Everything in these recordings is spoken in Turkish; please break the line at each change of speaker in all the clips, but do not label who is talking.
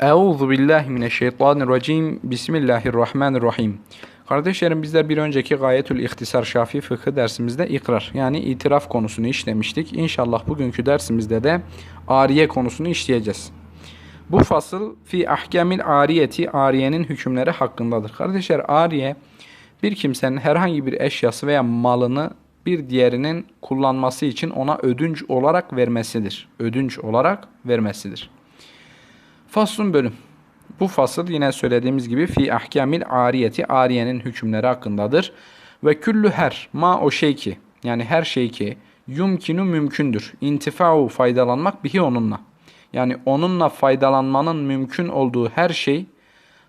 Euzu billahi mineşşeytanirracim. Bismillahirrahmanirrahim. Kardeşlerim bizler bir önceki Gayetül İhtisar Şafi Fıkı dersimizde ikrar yani itiraf konusunu işlemiştik. İnşallah bugünkü dersimizde de ariye konusunu işleyeceğiz. Bu fasıl fi ahkamil ariyeti ariyenin hükümleri hakkındadır. Kardeşler ariye bir kimsenin herhangi bir eşyası veya malını bir diğerinin kullanması için ona ödünç olarak vermesidir. Ödünç olarak vermesidir. Faslun bölüm. Bu fasıl yine söylediğimiz gibi fi ahkamil ariyeti ariyenin hükümleri hakkındadır. Ve küllü her ma o şey ki yani her şey ki yumkinu mümkündür. İntifa'u faydalanmak bihi onunla. Yani onunla faydalanmanın mümkün olduğu her şey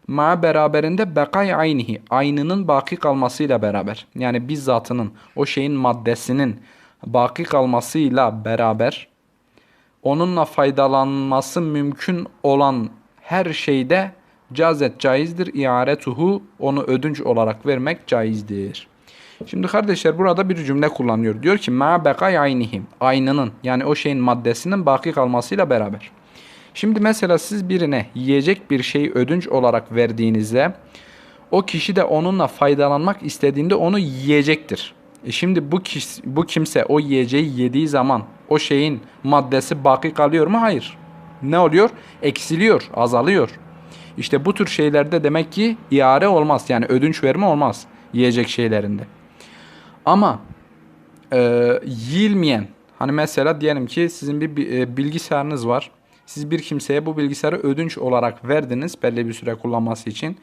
ma beraberinde bekay aynihi aynının baki kalmasıyla beraber yani bizzatının o şeyin maddesinin baki kalmasıyla beraber onunla faydalanması mümkün olan her şeyde cazet caizdir. İaretuhu onu ödünç olarak vermek caizdir. Şimdi kardeşler burada bir cümle kullanıyor. Diyor ki ma bekay aynihim. Aynının yani o şeyin maddesinin baki kalmasıyla beraber. Şimdi mesela siz birine yiyecek bir şeyi ödünç olarak verdiğinizde o kişi de onunla faydalanmak istediğinde onu yiyecektir. E şimdi bu kişi, bu kimse o yiyeceği yediği zaman o şeyin maddesi baki kalıyor mu? Hayır. Ne oluyor? Eksiliyor, azalıyor. İşte bu tür şeylerde demek ki iare olmaz. Yani ödünç verme olmaz yiyecek şeylerinde. Ama e, yiyilmeyen hani mesela diyelim ki sizin bir bi- e, bilgisayarınız var. Siz bir kimseye bu bilgisayarı ödünç olarak verdiniz belli bir süre kullanması için.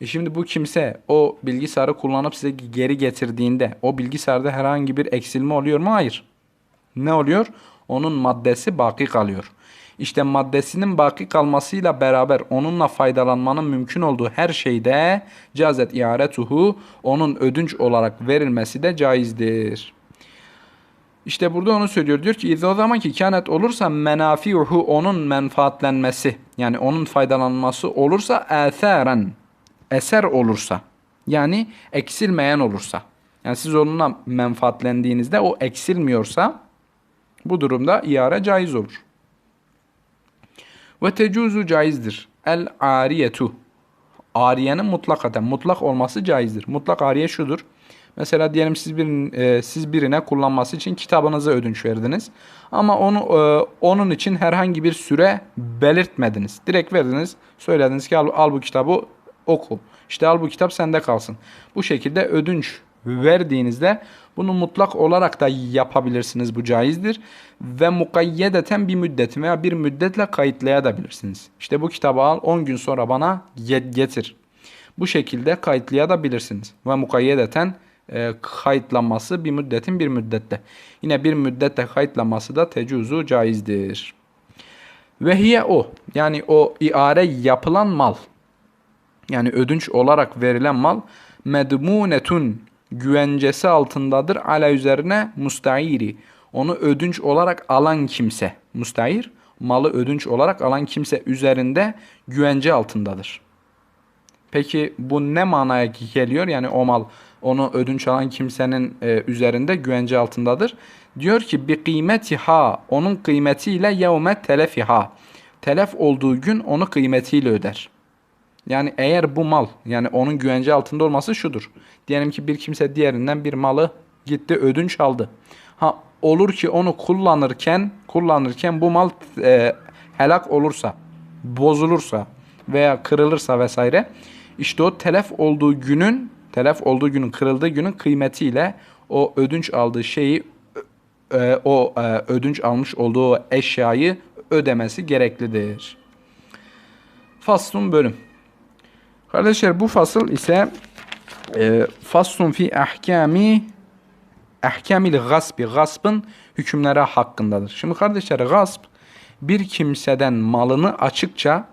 E şimdi bu kimse o bilgisayarı kullanıp size geri getirdiğinde o bilgisayarda herhangi bir eksilme oluyor mu? Hayır. Ne oluyor? Onun maddesi baki kalıyor. İşte maddesinin baki kalmasıyla beraber onunla faydalanmanın mümkün olduğu her şeyde cazet iaretuhu onun ödünç olarak verilmesi de caizdir. İşte burada onu söylüyor. Diyor ki o zaman ki kânet olursa menafiuhu onun menfaatlenmesi yani onun faydalanması olursa âthâren eser olursa yani eksilmeyen olursa yani siz onunla menfaatlendiğinizde o eksilmiyorsa bu durumda iare caiz olur. Ve tecuzu caizdir. El ariyetu. Ariyenin mutlakaten mutlak olması caizdir. Mutlak ariye şudur. Mesela diyelim siz bir e, siz birine kullanması için kitabınızı ödünç verdiniz. Ama onu e, onun için herhangi bir süre belirtmediniz. Direkt verdiniz. Söylediniz ki al, al bu kitabı oku. İşte al bu kitap sende kalsın. Bu şekilde ödünç verdiğinizde bunu mutlak olarak da yapabilirsiniz. Bu caizdir. Ve mukayyedeten bir müddet veya bir müddetle kayıtlayabilirsiniz. İşte bu kitabı al 10 gün sonra bana getir. Bu şekilde kayıtlayabilirsiniz. Ve mukayyedeten e, kayıtlanması bir müddetin bir müddette. Yine bir müddette kayıtlanması da tecuzu caizdir. Ve hiye o yani o iare yapılan mal yani ödünç olarak verilen mal medmunetun güvencesi altındadır ala üzerine mustahiri. Onu ödünç olarak alan kimse. Mustahir malı ödünç olarak alan kimse üzerinde güvence altındadır. Peki bu ne manaya geliyor? Yani o mal onu ödünç alan kimsenin e, üzerinde güvence altındadır. Diyor ki bir kıymetiha onun kıymetiyle yevme telefiha. Telef olduğu gün onu kıymetiyle öder. Yani eğer bu mal yani onun güvence altında olması şudur. Diyelim ki bir kimse diğerinden bir malı gitti ödünç aldı. Ha olur ki onu kullanırken kullanırken bu mal e, helak olursa, bozulursa veya kırılırsa vesaire işte o telef olduğu günün telef olduğu günün kırıldığı günün kıymetiyle o ödünç aldığı şeyi e, o e, ödünç almış olduğu eşyayı ödemesi gereklidir. Faslun bölüm. Kardeşler bu fasıl ise e, faslun fi ahkami ahkamil gasbi gasbın hükümleri hakkındadır. Şimdi kardeşler gasp bir kimseden malını açıkça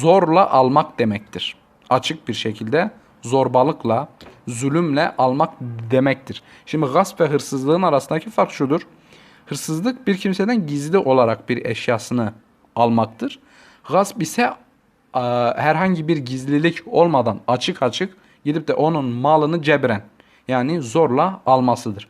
zorla almak demektir. Açık bir şekilde zorbalıkla, zulümle almak demektir. Şimdi gasp ve hırsızlığın arasındaki fark şudur. Hırsızlık bir kimseden gizli olarak bir eşyasını almaktır. Gasp ise herhangi bir gizlilik olmadan açık açık gidip de onun malını cebren yani zorla almasıdır.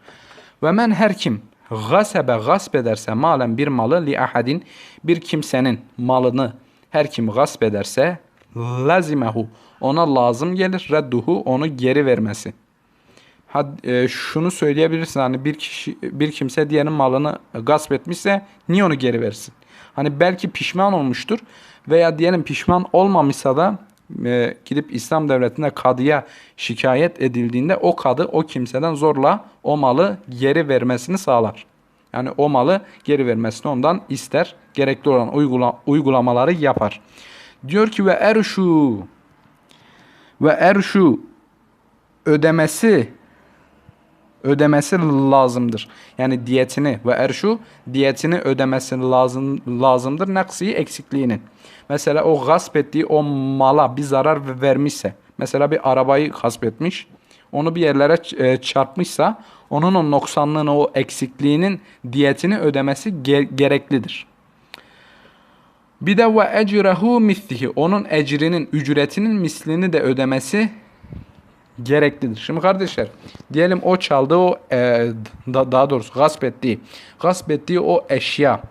Ve men her kim gasebe gasp ederse malen bir malı li ahadin bir kimsenin malını Her kim gasp ederse lazimehu ona lazım gelir redduhu onu geri vermesi. Had, e, şunu söyleyebilirsin hani bir kişi bir kimse diğerinin malını gasp etmişse niye onu geri versin? Hani belki pişman olmuştur veya diyelim pişman olmamışsa da e, gidip İslam devletinde kadıya şikayet edildiğinde o kadı o kimseden zorla o malı geri vermesini sağlar. Yani o malı geri vermesini ondan ister. Gerekli olan uygula, uygulamaları yapar. Diyor ki ve erşu ve erşu ödemesi ödemesi lazımdır. Yani diyetini ve erşu diyetini ödemesi lazım lazımdır naksiyi eksikliğinin. Mesela o gasp ettiği o mala bir zarar vermişse, mesela bir arabayı gasp etmiş, onu bir yerlere e, çarpmışsa, onun o noksanlığını, o eksikliğinin diyetini ödemesi ge- gereklidir. Bir de ve ecrehu mislihi. Onun ecrinin, ücretinin mislini de ödemesi gereklidir. Şimdi kardeşler diyelim o çaldığı o e, da, daha doğrusu gasp ettiği gasp ettiği o eşya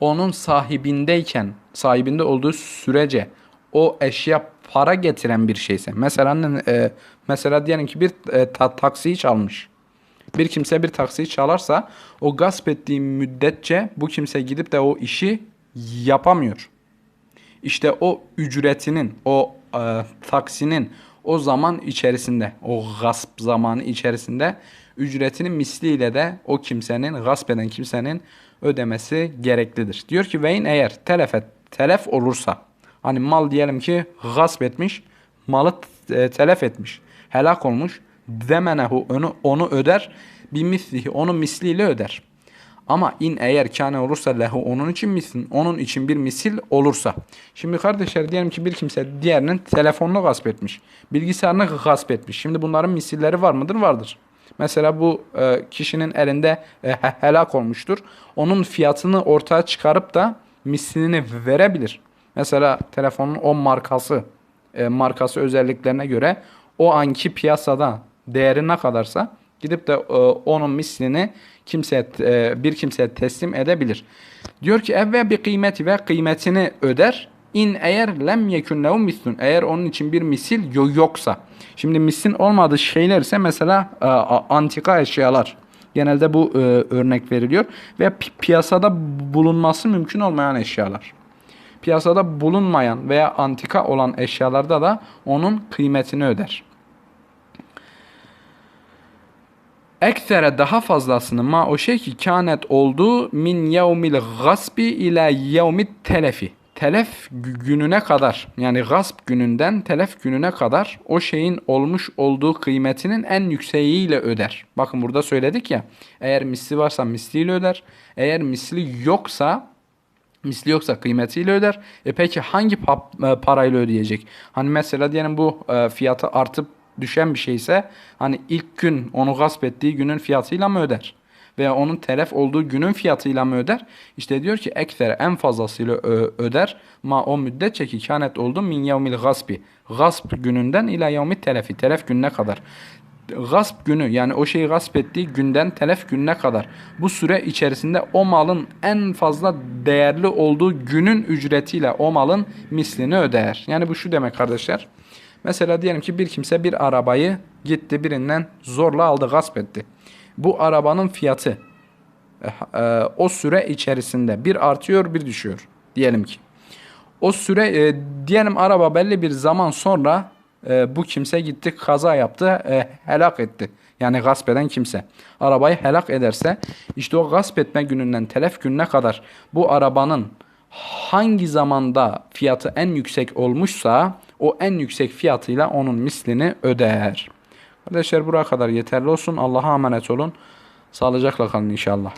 onun sahibindeyken sahibinde olduğu sürece o eşya para getiren bir şeyse mesela e, mesela diyelim ki bir e, ta, taksiyi çalmış. Bir kimse bir taksiyi çalarsa o gasp ettiği müddetçe bu kimse gidip de o işi yapamıyor. İşte o ücretinin, o e, taksinin o zaman içerisinde, o gasp zamanı içerisinde ücretinin misliyle de o kimsenin, gasp eden kimsenin ödemesi gereklidir. Diyor ki veyin eğer telef, et, telef olursa, hani mal diyelim ki gasp etmiş, malı e, telef etmiş, helak olmuş, demenehu onu, onu öder, bir mislihi, onu misliyle öder. Ama in eğer kâne olursa lehu onun için misin, onun için bir misil olursa. Şimdi kardeşler diyelim ki bir kimse diğerinin telefonunu gasp etmiş. Bilgisayarını gasp etmiş. Şimdi bunların misilleri var mıdır? Vardır. Mesela bu e, kişinin elinde e, helak olmuştur. Onun fiyatını ortaya çıkarıp da mislini verebilir. Mesela telefonun o markası, e, markası özelliklerine göre o anki piyasada değeri ne kadarsa gidip de e, onun mislini kimseye e, bir kimseye teslim edebilir. Diyor ki evve bir kıymeti ve kıymetini öder. İn eğer lem yekun lehu mislun. Eğer onun için bir misil yoksa. Şimdi mislin olmadığı şeyler ise mesela e, antika eşyalar. Genelde bu e, örnek veriliyor ve pi piyasada bulunması mümkün olmayan eşyalar. Piyasada bulunmayan veya antika olan eşyalarda da onun kıymetini öder. Eksere daha fazlasını ma o şey ki kânet oldu min yevmil gasbi ila yevmit telefi. Telef gününe kadar yani gasp gününden telef gününe kadar o şeyin olmuş olduğu kıymetinin en yükseğiyle öder. Bakın burada söyledik ya eğer misli varsa misliyle öder. Eğer misli yoksa misli yoksa kıymetiyle öder. E peki hangi pa- parayla ödeyecek? Hani mesela diyelim bu e, fiyatı artıp düşen bir şeyse hani ilk gün onu gasp ettiği günün fiyatıyla mı öder? Veya onun telef olduğu günün fiyatıyla mı öder? İşte diyor ki ekser en fazlasıyla öder. Ma o müddetçe ki kânet oldu min yevmil gasbi. Gasp gününden ila yevmi telefi. Telef gününe kadar. Gasp günü yani o şeyi gasp ettiği günden telef gününe kadar. Bu süre içerisinde o malın en fazla değerli olduğu günün ücretiyle o malın mislini öder. Yani bu şu demek kardeşler. Mesela diyelim ki bir kimse bir arabayı gitti birinden zorla aldı, gasp etti. Bu arabanın fiyatı e, e, o süre içerisinde bir artıyor bir düşüyor diyelim ki. O süre e, diyelim araba belli bir zaman sonra e, bu kimse gitti kaza yaptı e, helak etti. Yani gasp eden kimse. Arabayı helak ederse işte o gasp etme gününden telef gününe kadar bu arabanın hangi zamanda fiyatı en yüksek olmuşsa o en yüksek fiyatıyla onun mislini öder. Kardeşler buraya kadar yeterli olsun. Allah'a emanet olun. Sağlıcakla kalın inşallah.